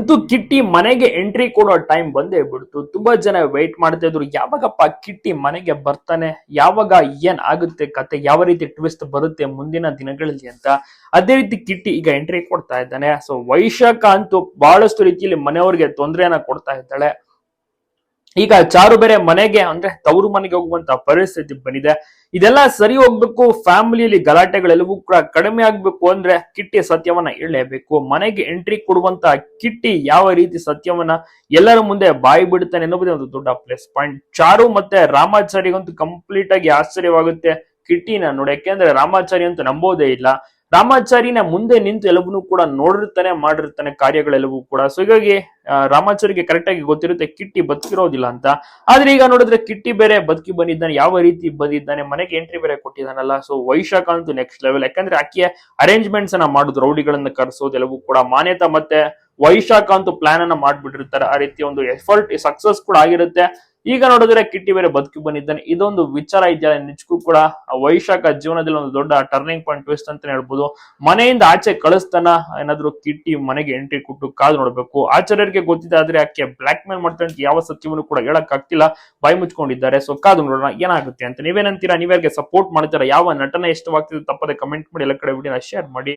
ಅಂತೂ ಕಿಟ್ಟಿ ಮನೆಗೆ ಎಂಟ್ರಿ ಕೊಡೋ ಟೈಮ್ ಬಂದೇ ಬಿಡ್ತು. ತುಂಬಾ ಜನ ವೆಯ್ಟ್ ಮಾಡ್ತಾ ಇದ್ರು. ಯಾವಾಗಪ್ಪ ಕಿಟ್ಟಿ ಮನೆಗೆ ಬರ್ತಾನೆ? ಯಾವಾಗ ಏನ್ ಆಗುತ್ತೆ ಕತೆ? ಯಾವ ರೀತಿ ಟ್ವಿಸ್ಟ್ ಬರುತ್ತೆ ಮುಂದಿನ ದಿನಗಳಲ್ಲಿ ಅಂತ. ಅದೇ ರೀತಿ ಕಿಟ್ಟಿ ಈಗ ಎಂಟ್ರಿ ಕೊಡ್ತಾ ಇದ್ದಾನೆ. ಸೊ ವೈಶಾಖ ಅಂತೂ ಬಹಳಷ್ಟು ರೀತಿಯಲ್ಲಿ ಮನೆಯವ್ರಿಗೆ ತೊಂದರೆಯನ್ನ ಕೊಡ್ತಾ ಇದ್ದಾಳೆ. ಈಗ ಚಾರು ಬೇರೆ ಮನೆಗೆ ಅಂದ್ರೆ ತವರು ಮನೆಗೆ ಹೋಗುವಂತ ಪರಿಸ್ಥಿತಿ ಬಂದಿದೆ. ಇದೆಲ್ಲ ಸರಿ ಹೋಗ್ಬೇಕು, ಫ್ಯಾಮಿಲಿಯಲ್ಲಿ ಗಲಾಟೆಗಳೆಲ್ಲವೂ ಕೂಡ ಕಡಿಮೆ ಆಗ್ಬೇಕು ಅಂದ್ರೆ ಕಿಟ್ಟಿ ಸತ್ಯವನ್ನ ಹೇಳಲೇಬೇಕು. ಮನೆಗೆ ಎಂಟ್ರಿ ಕೊಡುವಂತ ಕಿಟ್ಟಿ ಯಾವ ರೀತಿ ಸತ್ಯವನ್ನ ಎಲ್ಲರ ಮುಂದೆ ಬಾಯಿ ಬಿಡುತ್ತಾನೆ ಎನ್ನುವುದೇ ಒಂದು ದೊಡ್ಡ ಪ್ಲಸ್ ಪಾಯಿಂಟ್. ಚಾರು ಮತ್ತೆ ರಾಮಾಚಾರಿಗಂತೂ ಕಂಪ್ಲೀಟ್ ಆಗಿ ಆಶ್ಚರ್ಯವಾಗುತ್ತೆ ಕಿಟ್ಟಿನ ನೋಡಿ ಯಾಕೆಂದ್ರೆ ರಾಮಾಚಾರಿ ಅಂತೂ ನಂಬೋದೇ ಇಲ್ಲ. ರಾಮಾಚಾರಿನ ಮುಂದೆ ನಿಂತು ಎಲ್ಲವನ್ನೂ ಕೂಡ ನೋಡಿರ್ತಾನೆ ಮಾಡಿರ್ತಾನೆ ಕಾರ್ಯಗಳೆಲ್ಲವೂ ಕೂಡ. ಸೊ ಹೀಗಾಗಿ ರಾಮಾಚಾರಿಗೆ ಕರೆಕ್ಟ್ ಆಗಿ ಗೊತ್ತಿರುತ್ತೆ, ಕಿಟ್ಟಿ ಬದುಕಿರೋದಿಲ್ಲ ಅಂತ. ಆದ್ರೆ ಈಗ ನೋಡಿದ್ರೆ ಕಿಟ್ಟಿ ಬೇರೆ ಬದುಕಿ ಬಂದಿದ್ದಾನೆ, ಯಾವ ರೀತಿ ಬಂದಿದ್ದಾನೆ, ಮನೆಗೆ ಎಂಟ್ರಿ ಬೇರೆ ಕೊಟ್ಟಿದ್ದಾನಲ್ಲ. ಸೊ ವೈಶಾಖ ಅಂತೂ ನೆಕ್ಸ್ಟ್ ಲೆವೆಲ್ ಯಾಕಂದ್ರೆ ಆಕೆಯ ಅರೇಂಜ್ಮೆಂಟ್ಸ್ ಅನ್ನ ಮಾಡುದು, ರೌಡಿಗಳನ್ನ ಕರೆಸೋದು, ಎಲ್ಲವೂ ಕೂಡ. ಮಾನ್ಯತಾ ಮತ್ತೆ ವೈಶಾಖ ಅಂತೂ ಪ್ಲಾನ್ ಅನ್ನ ಮಾಡ್ಬಿಟ್ಟಿರ್ತಾರೆ. ಆ ರೀತಿ ಒಂದು ಎಫರ್ಟ್ ಸಕ್ಸಸ್ ಕೂಡ ಆಗಿರುತ್ತೆ. ಈಗ ನೋಡಿದ್ರೆ ಕಿಟ್ಟಿ ಬೇರೆ ಬದುಕಿ ಬಂದಿದ್ದಾನೆ. ಇದೊಂದು ವಿಚಾರ ಇದೆಯಲ್ಲ ನಿಜಕ್ಕೂ ಕೂಡ ವೈಶಾಖ ಜೀವನದಲ್ಲಿ ಒಂದು ದೊಡ್ಡ ಟರ್ನಿಂಗ್ ಪಾಯಿಂಟ್ ಟ್ವಿಸ್ಟ್ ಅಂತ ಹೇಳ್ಬೋದು. ಮನೆಯಿಂದ ಆಚೆ ಕಳಿಸ್ತಾನ, ಏನಾದ್ರು ಕಿಟ್ಟಿ ಮನೆಗೆ ಎಂಟ್ರಿ ಕೊಟ್ಟು ಕಾದು ನೋಡ್ಬೇಕು. ಆಚಾರ್ಯರಿಗೆ ಗೊತ್ತಿದೆ ಆದ್ರೆ ಆಕೆ ಬ್ಲಾಕ್ ಮೇಲ್ ಮಾಡ್ತಾನೆ ಯಾವ ಸತ್ಯವನ್ನು ಕೂಡ ಹೇಳಕ್ ಆಗ್ತಿಲ್ಲ ಬಾಯಿ ಮುಚ್ಕೊಂಡಿದ್ದಾರೆ. ಸೊ ಕಾದು ನೋಡೋಣ, ಏನಾಗುತ್ತೆ ಅಂತ. ನೀವೇನಂತೀರಾ ನೀವ್ಯಾರಿಗೆ ಸಪೋರ್ಟ್ ಮಾಡ್ತೀರಾ ಯಾವ ನಟನೆ ಇಷ್ಟವಾಗ್ತಿದೆ? ತಪ್ಪದೆ ಕಮೆಂಟ್ ಮಾಡಿ. ಎಲ್ಲ ಕಡೆ ವಿಡಿಯೋನ ಶೇರ್ ಮಾಡಿ.